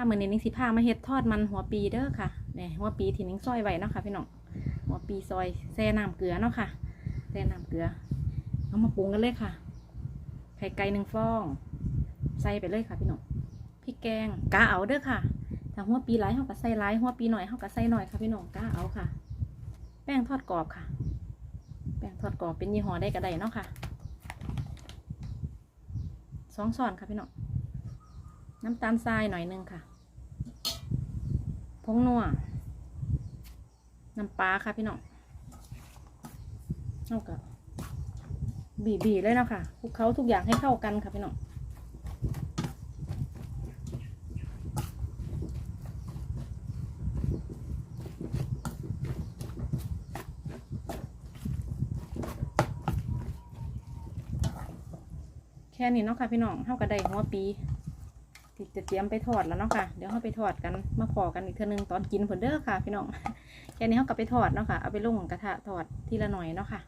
ค่ะมื้อนี้นิ้งสิพามาเฮ็ดทอดมันหัวปีเด้อค่ะเนี่ยหัวปีที่นิ้งซอยไว้เนาะค่ะพี่น้องหัวปีซอยแช่น้ำเกลือเนาะค่ะแช่น้ำเกลือ เอามาปรุงกันเลยค่ะ ไข่ไก่หนึ่งฟอง ใส่ไปเลยค่ะพี่น้องพริกแกงกาเอาเด้อค่ะถ้าหัวปีหลายเฮาก็ใส่หลายหัวปีหน่อยเฮาก็ใส่หน่อยค่ะพี่น้องกาเอาค่ะ แป้งทอดกรอบค่ะ แป้งทอดกรอบเป็นยี่ห้อได้ก็ได้เนาะค่ะสองช้อนค่ะพี่น้องน้ำตาลทรายหน่อยนึงค่ะ งนัวน้ำปลาค่ะพี่น้องเอากับบีบีๆเลยเนาะค่ะคลุกเคล้าทุกอย่างให้เข้ากันค่ะพี่น้องแค่นี้เนาะค่ะพี่น้องเท่ากับได้หัวปี ที่จะเตรียมไปทอดแล้วเนาะค่ะ เดี๋ยวเราไปทอดกันมาพอกันอีกเทื่อนึงตอนกินผลเด้อค่ะ พี่น้อง แค่นี้เขาก็ไปทอดเนาะค่ะ เอาไปลงกระทะทอดทีละหน่อยเนาะค่ะ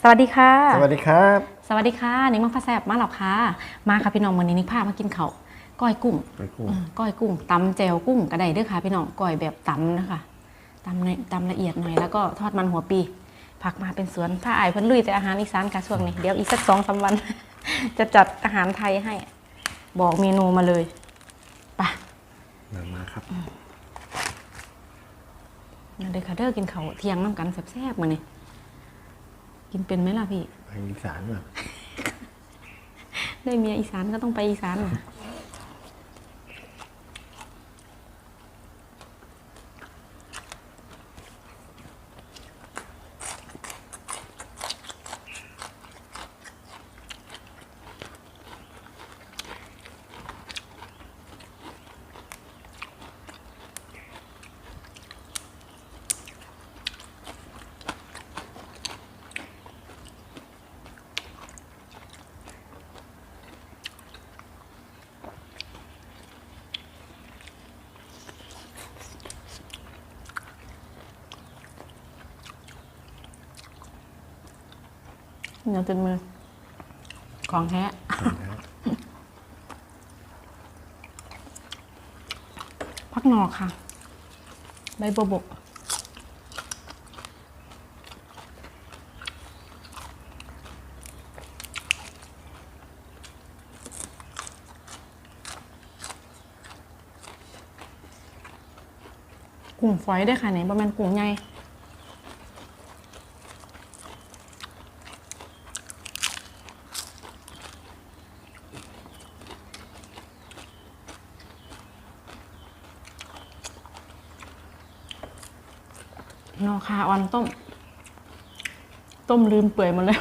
สวัสดีค่ะ สวัสดีครับ สวัสดีค่ะนิกมาฟ้าแซบมาหรอค่ะ มาค่ะพี่น้องวันนี้นิกพามากินเขาวก้อยกุ้งไปกุ้งอืมก้อยกุ้งตำแจวกุ้งกระไดเด้วยค่ะพี่น้องก้อยแบบตำนะคะ ตำในตำละเอียดหน่อยแล้วก็ทอดมันหัวปี ผักมาเป็นสวนถ้าอายเพิ่นลุยแต่อาหารอีสานกะช่วงนี้เดี๋ยวอีกสักสองสามวัน จะจัดอาหารไทยให้ บอกเมนูมาเลยไปมามาครับนั่นเลยค่ะเด้อกินเขาวเที่ยงน้ำกันแซ่บๆมานี่กินเป็นไหมล่ะพี่ไปอีสานแบบได้เมียอีสานก็ต้องไปอีสานน่ะ เหนียวจนมือ ของแท้พักหนอกค่ะ ใบบัวบกกุ้งฝอยได้วยค่ะเนี่ยประมาณกุ้งใหญ่ นอคาออนต้ม ต้มลืมเปื่อยหมดเลย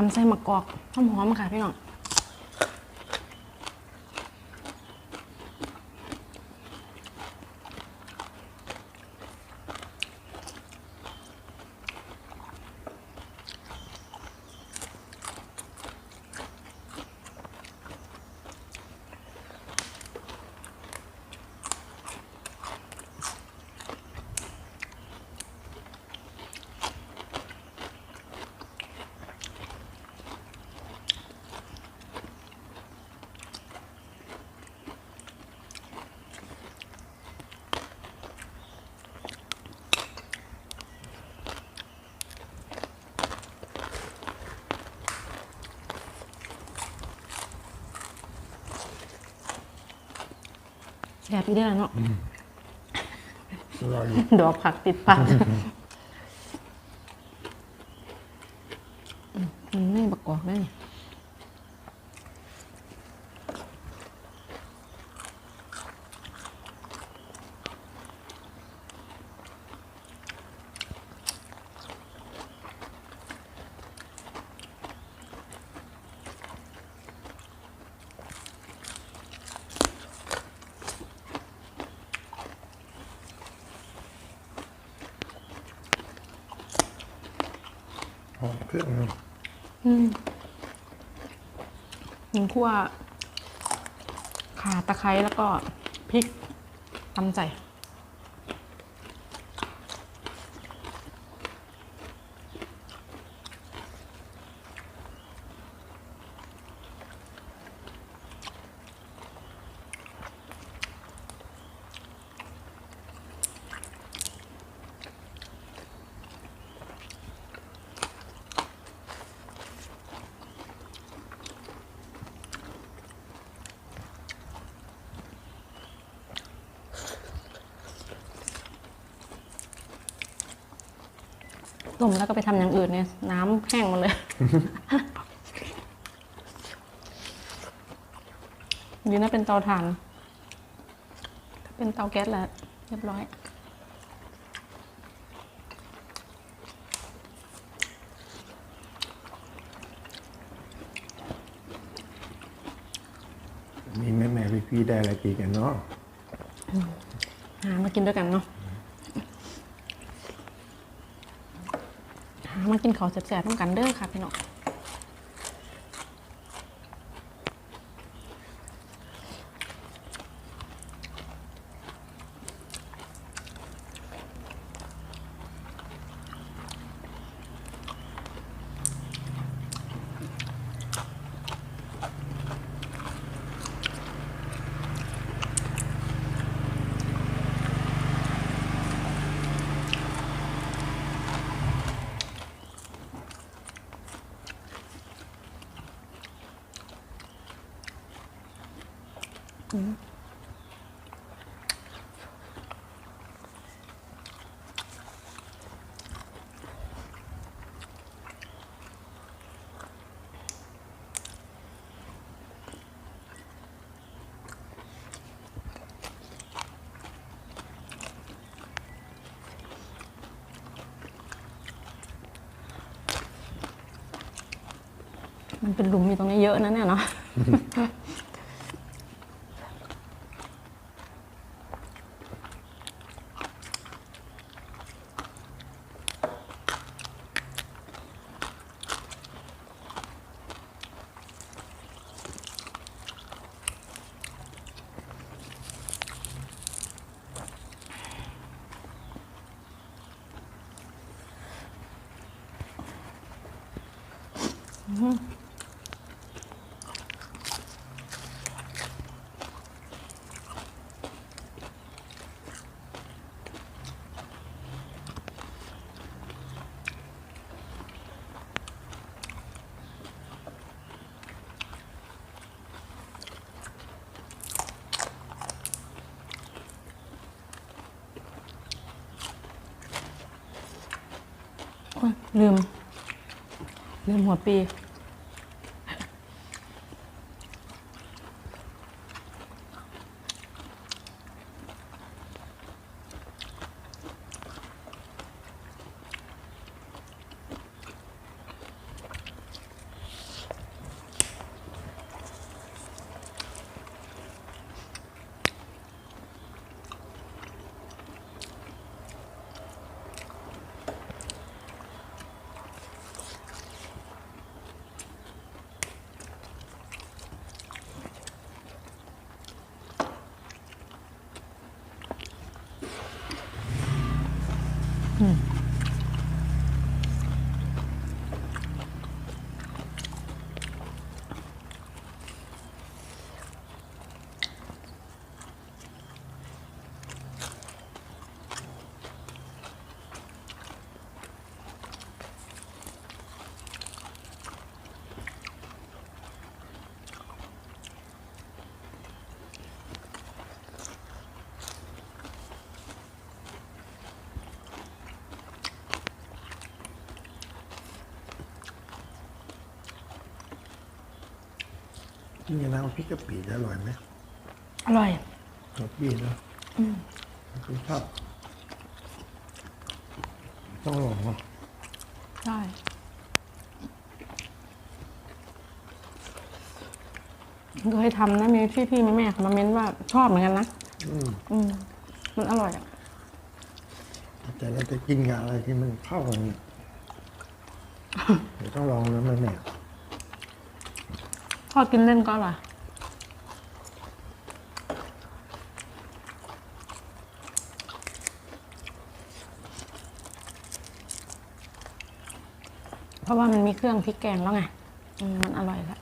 ทำไส้มะกอกหอมๆค่ะพี่น้อง แบบนี้ได้แล้วเนาะอร่อยดอกผักติดปากอืมไม่ประกอบเลย หอม เครื่องนะอืมหนึ่งคั่วข่าตะไคร้แล้วก็พริกตำใจ ต้มแล้วก็ไปทำอย่างอื่นเนี่ยน้ำแห้งหมาเลย ดีนะเป็นเตาถ่าน ถ้าเป็นเตาแก๊สแล้วเรียบร้อยมีแม่แม่พี่พี่ๆได้อะไรกินกันเนาะหามากินด้วยกันเนาะ หา มากินข้าวแซ่บๆต้องกันเด้อค่ะพี่น้อง มันเป็นหลุมอยู่ตรงนี้เยอะนะเนี่ยเนาะ โอ๊ย ลืม ลืมหัวปี นี่น้ำพริกกะปิจะอร่อยไหมอร่อยกะปิเนาะคุณชอบต้องลองเนาะใช่เคยทำนะมีพี่พี่ๆแม่ๆเขามาเม้นว่าชอบเหมือนกันนะอืมอืมมันอร่อยอะแต่เราจะกินกับอะไรที่มันเข้ากันเดี๋ยวต้องลองแล้วมั้งเนี่ยท อดกินเล่นก็อร่อยเพราะว่ามันมีเครื่องพริกแกงแล้วไงมมันอร่อยแล้ว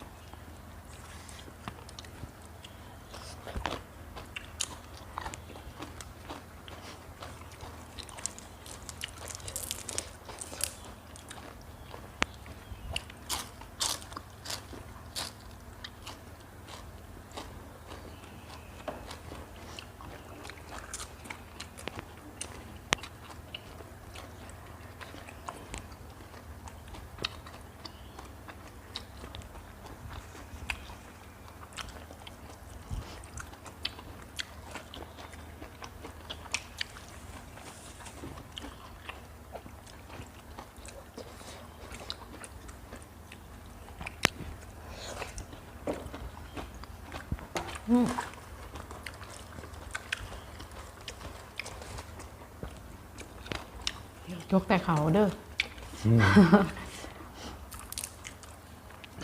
ยกแต่เขาเด้ออ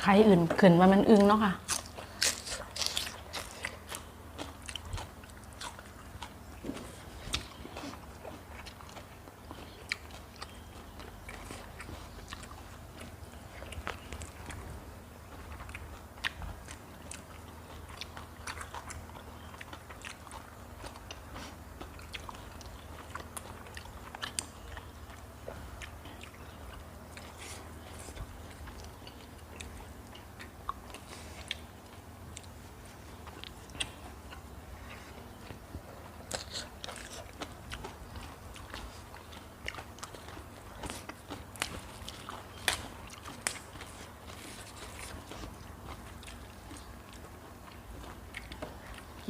ใครอื่นขึ้นว่ามันอึงเนาะค่ะ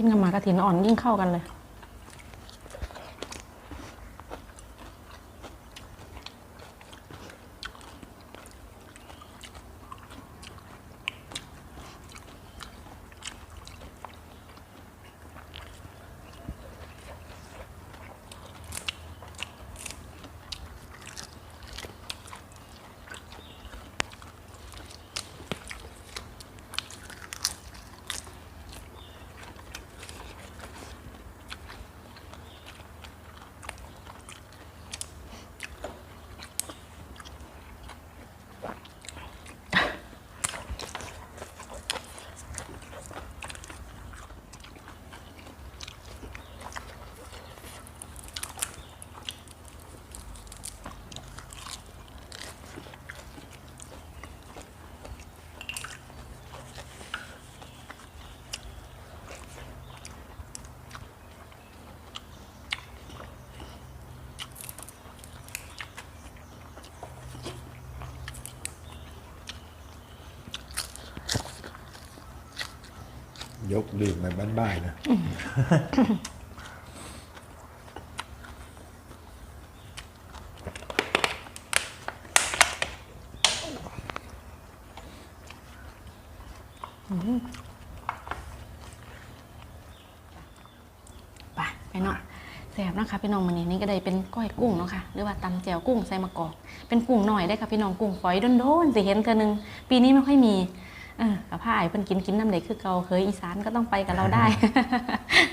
กินกับหมากระถินอ่อนยิ่งเข้ากันเลย ยกดื่มแบบบ้านๆนะไปไปเนาะแซ่บนะคะพี่น้องมันนี้นี่ก็ได้เป็นก้อยกุ้งเนาะค่ะ หรือว่าตำแจ่วกุ้งใส่มะกอก เป็นกุ้งหน่อยได้ค่ะพี่น้องกุ้งฝอยโดนๆสิเห็นเธอหนึง ปีนี้ไม่ค่อยมี กับผ้าไอ้เพิ่นกินกินน้ำเด็กคือเกาเคยอีสานก็ต้องไปกับเราได้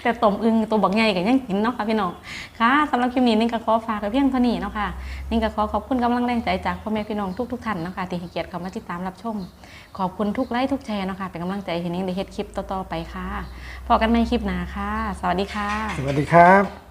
แต่ต้มอึงตัวบักใหญ่ก็ยังกินเนาะค่ะพี่น้องค่ะสำหรับคลิปนี้นี่ก็ขอฝากไว้เพียงเท่านี้เนาะค่ะนี่ก็ขอขอบคุณกำลังแรงใจจากพ่อแม่พี่น้องทุกๆท่านเนาะค่ะที่ให้เกียรติเข้ามาติดตามรับชม ขอบคุณทุกไลค์ทุกแชร์เนาะค่ะเป็นกำลังใจให้นิ่งได้เฮ็ดคลิปต่อๆไปค่ะพอกันในคลิปหน้าค่ะ สวัสดีค่ะ สวัสดีครับ